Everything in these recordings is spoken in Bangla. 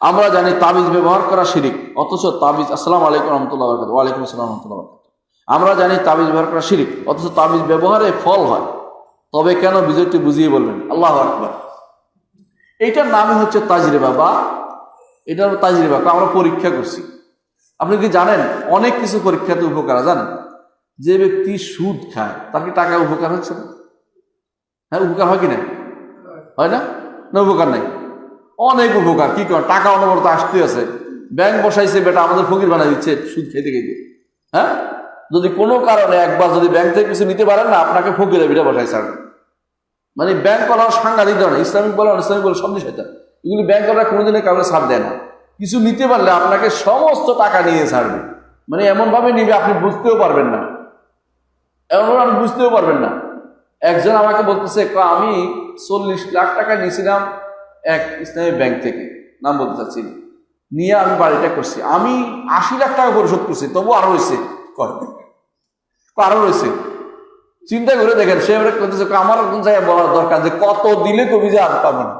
আমরা জানি তাবিজ ব্যবহার করা শিরিক, অথচ তাবিজ, আসসালাম আলাইকুম রহমতুল্লাহ বরকাত ওয়ালাইকুম আসসালাম রহমতুল্লাহ বরকাত আমরা জানি তাবিজ ব্যবহার করা শিরিক, অথচ তাবিজ ব্যবহারে ফল হয়। তবে কেন বিজয়টি বুঝিয়ে বলবেন? আল্লাহ আকবার। এইটার নামই হচ্ছে তাজরিবা বা এটার তাজরিবা। আমরা পরীক্ষা করছি। আপনি কি জানেন? অনেক কিছু পরীক্ষাতে উপকার জানেন? যে ব্যক্তি সুদ খায়, তার কি টাকা উপকার হচ্ছে না? হ্যাঁ উপকার হয় কি না? হয় না? না, উপকার নাই। অনেক উপকার। কি কর? টাকা অনবরত আসতে আছে। ব্যাংক বসাইছে, বেটা, আমাদের ফকির বানাই দিচ্ছে। সুদ খেতে খেতে। হ্যাঁ? যদি কোনো কারণে একবার যদি ব্যাংক থেকে কিছু নিতে পারেন না, আপনাকে ফকিরে বিটা বসাই ছাড়বে। মানে ব্যাংক করা সাংঘাতিক ধরনের। ইসলামিক বলে ইসলামিক বলে, সব সেটা এগুলি ব্যাংক করা কোনোদিনে কাউকে ছাড় দেয় না। কিছু নিতে পারলে আপনাকে সমস্ত টাকা নিয়ে ছাড়বে। মানে এমনভাবে নিবে, আপনি বুঝতেও পারবেন না। এমনভাবে আপনি বুঝতেও পারবেন না। একজন আমাকে বলতেছে আমি চল্লিশ লাখ টাকা নিয়েছিলাম এক ইসলামী ব্যাংক থেকে, নাম বলতে চাচ্ছি নিয়ে আমি বাড়িটা করছি। আমি আশি লাখ টাকা পরিশোধ করছি তবু আরও রয়েছে। আরও রয়েছে? চিন্তা করে দেখেন, সে আমার কোন জায়গায় বলার দরকার যে কত দিলে কবি যে আর পাবো না।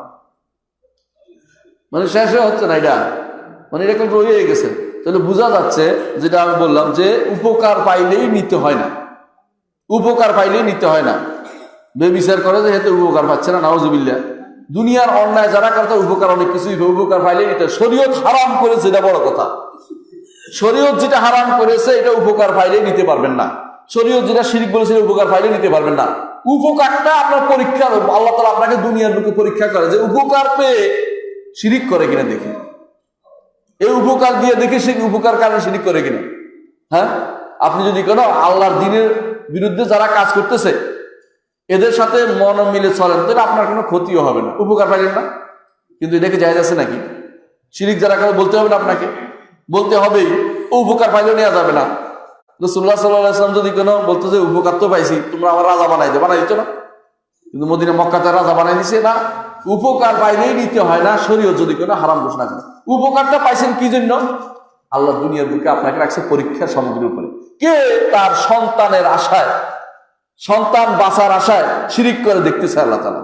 মানে শেষে হচ্ছে না এটা? মানে কিন্তু রয়ে গেছে। তাহলে বোঝা যাচ্ছে, যেটা আমি বললাম যে উপকার পাইলেই নিতে হয় না। উপকার পাইলেই নিতে হয় না। বেবিচার করে যে হেতু উপকার পাচ্ছে না নাওজুবিল্লা দুনিয়ার অন্যায় যারা করে তার উপকার অনেক কিছুই উপকার নিতে। হয়। শরীয়ত হারাম করেছে, এটা বড় কথা। শরীয়ত যেটা হারাম করেছে, এটা উপকার পাইলেই নিতে পারবেন না। শরীয়ত যেটা শিরিক বলেছে উপকার পাইলে নিতে পারবেন না। উপকারটা আপনার পরীক্ষা, আল্লাহ তালা আপনাকে দুনিয়ার বুকে পরীক্ষা করে যে উপকার পেয়ে শিরিক করে কিনা দেখি। এই উপকার দিয়ে দেখে সে উপকার কারণে শিরিক করে কিনা। হ্যাঁ? আপনি যদি কোনো আল্লাহর দিনের বিরুদ্ধে যারা কাজ করতেছে এদের সাথে মন মিলে চলেন, তাহলে আপনার কোনো ক্ষতিও হবে না। উপকার পাইলেন না? কিন্তু এটাকে জায়গা আছে নাকি? শিরিক যারা করে বলতে হবে না আপনাকে? বলতে হবেই উপকার পাইলেও নেওয়া যাবে না। রসুল্লাহ সাল্লাম যদি কোনো বলতো যে, উপকার তো পাইছি, তোমরা আমার রাজা বানাই দে। বানাই দিত না? কিন্তু মদিনা মক্কাতে রাজা বানাই দিছে না। উপকার পাইলেই নিতে হয় না, শরীয়ত যদি কোনো হারাম ঘোষণা করে। উপকারটা পাইছেন কি জন্য? আল্লাহ দুনিয়ার বুকে আপনাকে রাখছে পরীক্ষার সামগ্রীর উপরে। কে? তার সন্তানের আশায়। সন্তান বাঁচার আশায় শিরিক করে দেখতেছে আল্লাহ তালা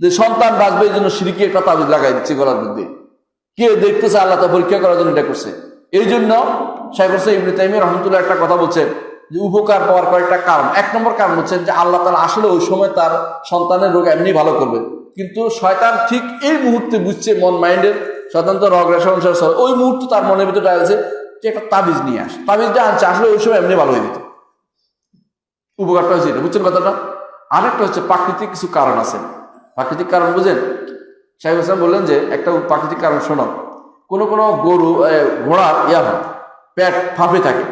যে সন্তান বাঁচবে এই জন্য সিরিকি একটা তাবিজ লাগাই দিচ্ছে গলার মধ্যে। কে দেখতেছে আল্লাহ তা পরীক্ষা করার জন্য এটা করছে। এই জন্য শেখ হোসেন ইবনে তাইমি রহমতুল্লাহ একটা কথা বলছেন যে উপকার পাওয়ার কয়েকটা কারণ। এক নম্বর কারণ হচ্ছেন যে আল্লাহ তালা আসলে ওই সময় তার সন্তানের রোগ এমনি ভালো করবে। কিন্তু শয়তান ঠিক এই মুহূর্তে বুঝছে মন মাইন্ডের রগ রেশা ওই মুহূর্তে তার মনের ভিতরে ডালছে যে একটা তাবিজ নিয়ে আস। তাবিজটা আনছে, আসলে ওই সময় এমনি ভালো হয়ে যেত। উপকারটা এটা, বুঝছেন কথাটা? আরেকটা হচ্ছে প্রাকৃতিক কিছু কারণ আছে। প্রাকৃতিক কারণ বুঝেন? সাহেব হাসান বললেন যে, একটা প্রাকৃতিক কারণ শোনো, কোনো কোনো গরু ঘোড়ার ইয়া হয় প্যাট ফাঁপে থাকে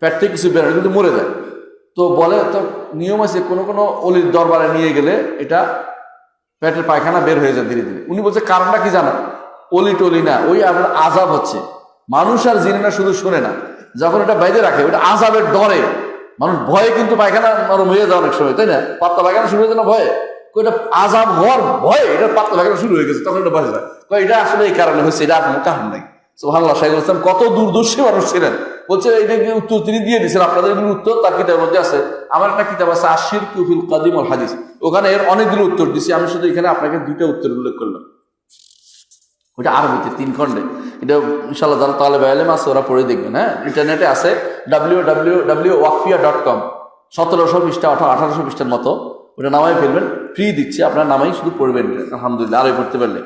প্যাট থেকে কিছু বেরোয়, কিন্তু মরে যায়। তো বলে, তো নিয়ম আছে, কোনো কোনো অলির দরবারে নিয়ে গেলে এটা পেটের পায়খানা বের হয়ে যায় ধীরে ধীরে। উনি বলছে, কারণটা কি জানা? অলি টলি না, ওই আপনার আজাব হচ্ছে। মানুষ আর জিনে না শুধু শুনে না। যখন এটা বাইরে রাখে, ওটা আজাবের ডরে। মানুষ ভয়ে কিন্তু পায়খানা নরম হয়ে যায় অনেক সময়, তাই না? পাতলা পায়খানা শুরু হয়ে যায় না ভয়ে? এটা আজাব হওয়ার ভয়ে এটা পাতলা পায়খানা শুরু হয়ে গেছে, তখন এটা বাজে যায় এটা আসলে এই কারণে হচ্ছে এটা আপনার কারণ নাই। সোহান্লাহ শাহিদ ইসলাম কত দূরদর্শী মানুষ ছিলেন। বলছে এটা উত্তর তিনি দিয়ে দিয়েছেন, আপনাদের উত্তর তার কিতাবের মধ্যে আছে। আমার একটা কিতাব আছে আশির কুফিল কাদিম হাদিস। ওখানে এর অনেকগুলো উত্তর দিছি, আমি শুধু এখানে আপনাকে দুইটা উত্তর উল্লেখ করলাম। ওইটা আরবিতে, তিন খণ্ডে। এটা ইনশাল্লাহ যারা তাহলে আলেম আছে, ওরা পড়ে দেখবেন হ্যাঁ? ইন্টারনেটে আছে W W W ওয়াকফিয়া dot com সতেরোশো পৃষ্ঠা আঠারো আঠারোশো পৃষ্ঠার মতো। ওটা নামাই ফেলবেন ফ্রি দিচ্ছে, আপনার নামাই শুধু পড়বেন। আলহামদুলিল্লাহ, আরও পড়তে পারলে।